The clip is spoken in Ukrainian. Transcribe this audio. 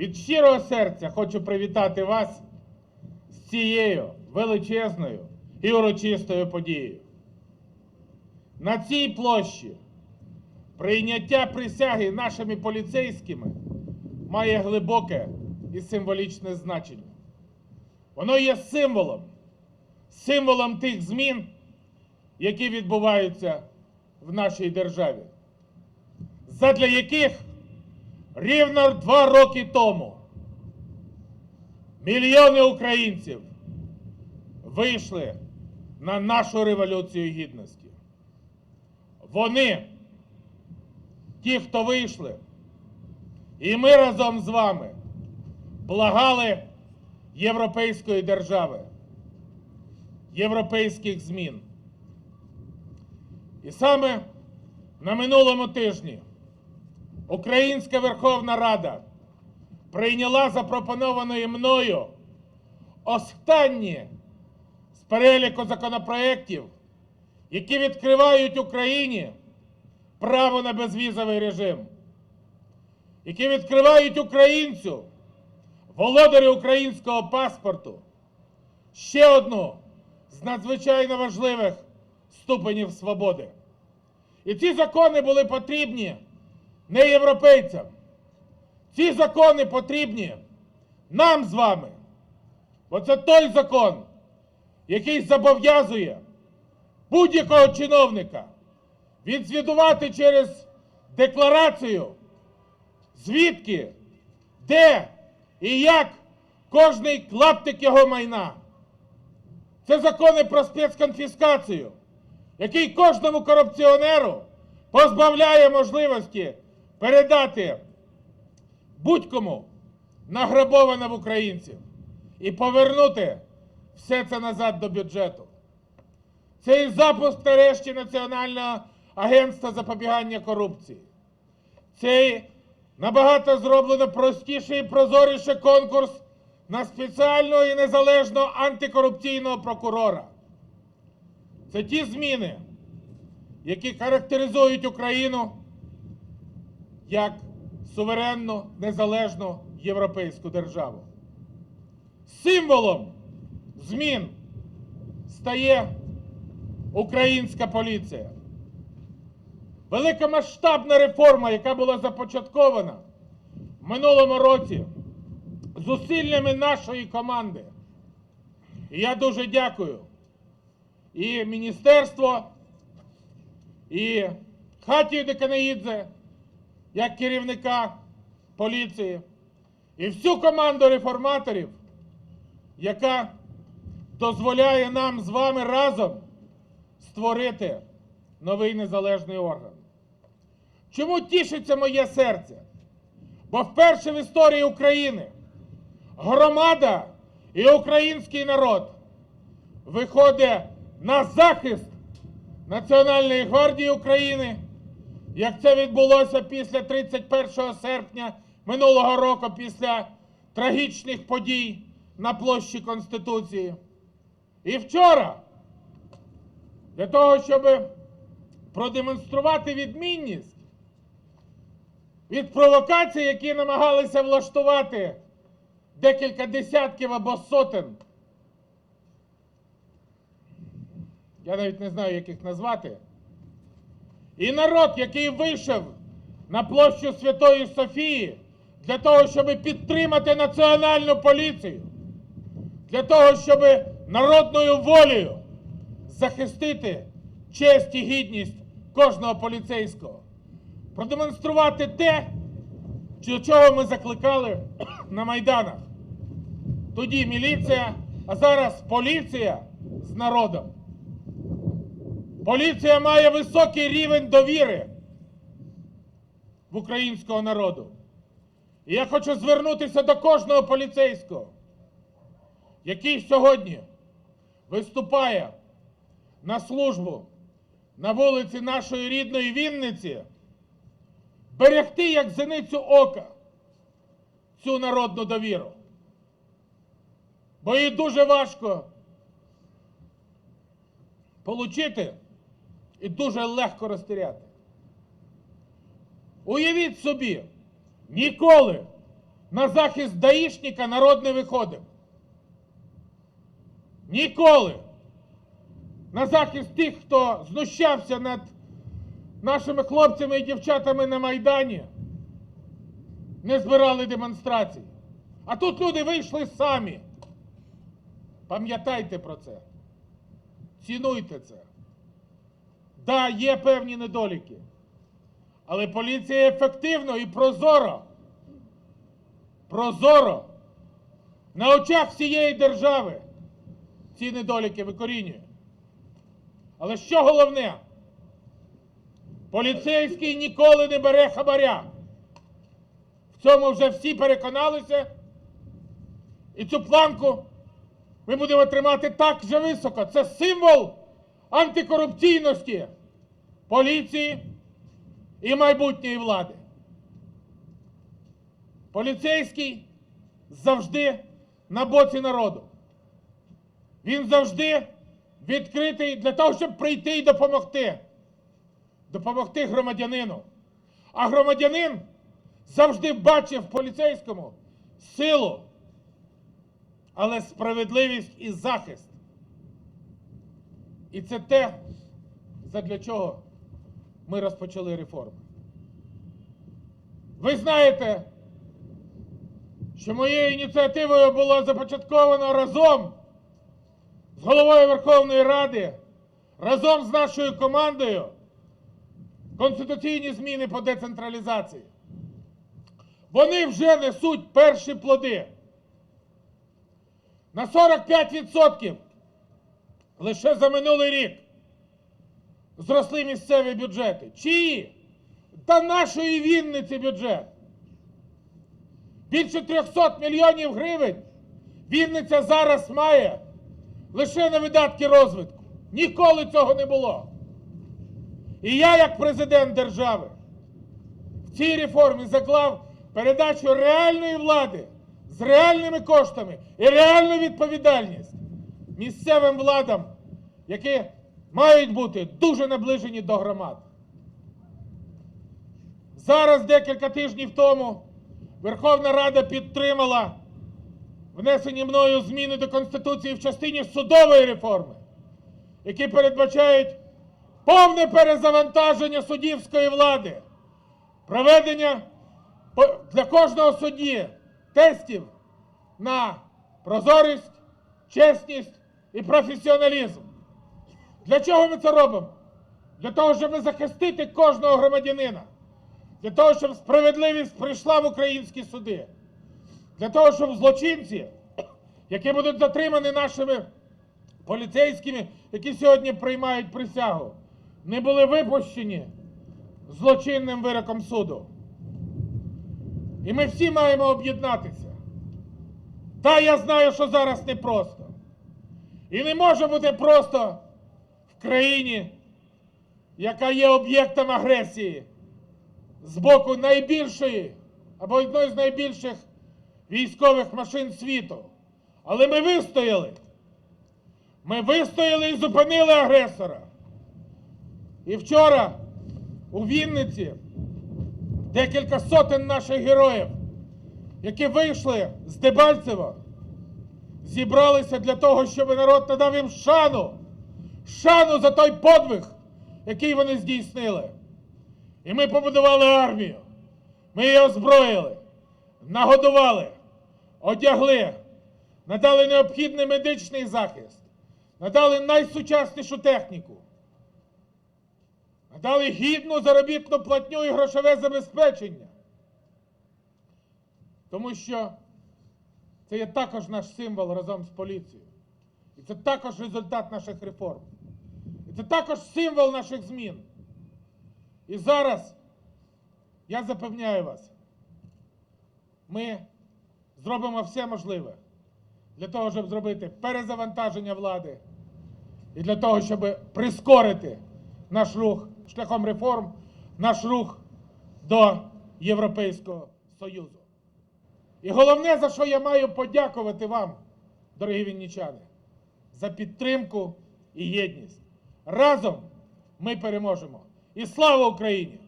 Від щирого серця хочу привітати вас з цією величезною і урочистою подією. На цій площі прийняття присяги нашими поліцейськими має глибоке і символічне значення. Воно є символом, символом тих змін, які відбуваються в нашій державі, задля яких рівно два роки тому мільйони українців вийшли на нашу революцію гідності. Вони, ті, хто вийшли, і ми разом з вами благали європейської держави, європейських змін. І саме на минулому тижні Українська Верховна Рада прийняла запропонованої мною останні з переліку законопроєктів, які відкривають Україні право на безвізовий режим, які відкривають українцю, володарю українського паспорту, ще одну з надзвичайно важливих ступенів свободи. І ці закони були потрібні не європейцям. Ці закони потрібні нам з вами. Бо це той закон, який зобов'язує будь-якого чиновника відзвітувати через декларацію, звідки, де і як кожний клаптик його майна. Це закони про спецконфіскацію, який кожному корупціонеру позбавляє можливості передати будь-кому награбоване в українців і повернути все це назад до бюджету. Це і запуск нарешті Національного агентства запобігання корупції. Це і набагато зроблено простіший і прозоріший конкурс на спеціального і незалежного антикорупційного прокурора. Це ті зміни, які характеризують Україну як суверенну, незалежну європейську державу. Символом змін стає українська поліція. Великомасштабна реформа, яка була започаткована в минулому році зусиллями нашої команди. І я дуже дякую і міністерство, і Хатію Деканаїдзе, як керівника поліції, і всю команду реформаторів, яка дозволяє нам з вами разом створити новий незалежний орган. Чому тішиться моє серце? Бо вперше в історії України громада і український народ виходить на захист Національної гвардії України, як це відбулося після 31 серпня минулого року, після трагічних подій на площі Конституції. І вчора, для того, щоб продемонструвати відмінність від провокацій, які намагалися влаштувати декілька десятків або сотень я навіть не знаю, як їх назвати. І народ, який вийшов на площу Святої Софії для того, щоб підтримати національну поліцію, для того, щоб народною волею захистити честь і гідність кожного поліцейського, продемонструвати те, до чого ми закликали на майданах. Тоді міліція, а зараз поліція з народом. Поліція має високий рівень довіри в українського народу. І я хочу звернутися до кожного поліцейського, який сьогодні виступає на службу на вулиці нашої рідної Вінниці, берегти як зеницю ока цю народну довіру. Бо її дуже важко получити і дуже легко розтіряти. Уявіть собі, ніколи на захист даїшника народ не виходив. Ніколи. На захист тих, хто знущався над нашими хлопцями і дівчатами на Майдані, не збирали демонстрацій. А тут люди вийшли самі. Пам'ятайте про це. Цінуйте це. Да, є певні недоліки. Але поліція ефективно і прозоро. Прозоро. На очах всієї держави ці недоліки викорінює. Але що головне? Поліцейський ніколи не бере хабаря. В цьому вже всі переконалися. І цю планку ми будемо тримати так же високо. Це символ антикорупційності поліції і майбутньої влади. Поліцейський завжди на боці народу. Він завжди відкритий для того, щоб прийти і допомогти. Допомогти громадянину. А громадянин завжди бачив в поліцейському силу, але справедливість і захист. І це те, задля чого ми розпочали реформи. Ви знаєте, що моєю ініціативою було започатковано разом з головою Верховної Ради, разом з нашою командою конституційні зміни по децентралізації. Вони вже несуть перші плоди. На 45% лише за минулий рік зросли місцеві бюджети. Чиї? Та нашої Вінниці бюджет. Більше 300 мільйонів гривень Вінниця зараз має лише на видатки розвитку. Ніколи цього не було. І я, як президент держави, в цій реформі заклав передачу реальної влади з реальними коштами і реальну відповідальність місцевим владам, які мають бути дуже наближені до громад. Зараз, декілька тижнів тому, Верховна Рада підтримала внесені мною зміни до Конституції в частині судової реформи, які передбачають повне перезавантаження суддівської влади, проведення для кожного судді тестів на прозорість, чесність і професіоналізм. Для чого ми це робимо? Для того, щоб захистити кожного громадянина, для того, щоб справедливість прийшла в українські суди, для того, щоб злочинці, які будуть затримані нашими поліцейськими, які сьогодні приймають присягу, не були випущені злочинним вироком суду. І ми всі маємо об'єднатися. Та я знаю, що зараз непросто. І не може бути просто в країні, яка є об'єктом агресії з боку найбільшої або одної з найбільших військових машин світу. Але ми вистояли. Ми вистояли і зупинили агресора. І вчора у Вінниці декілька сотень наших героїв, які вийшли з Дебальцева, зібралися для того, щоб народ надав їм шану, шану за той подвиг, який вони здійснили. І ми побудували армію. Ми її озброїли, нагодували, одягли, надали необхідний медичний захист, надали найсучаснішу техніку, надали гідну заробітну платню і грошове забезпечення. Тому що це є також наш символ разом з поліцією. І це також результат наших реформ. І це також символ наших змін. І зараз я запевняю вас, ми зробимо все можливе для того, щоб зробити перезавантаження влади і для того, щоб прискорити наш рух шляхом реформ, наш рух до Європейського Союзу. І головне, за що я маю подякувати вам, дорогі віннічани, за підтримку і єдність. Разом ми переможемо. І слава Україні!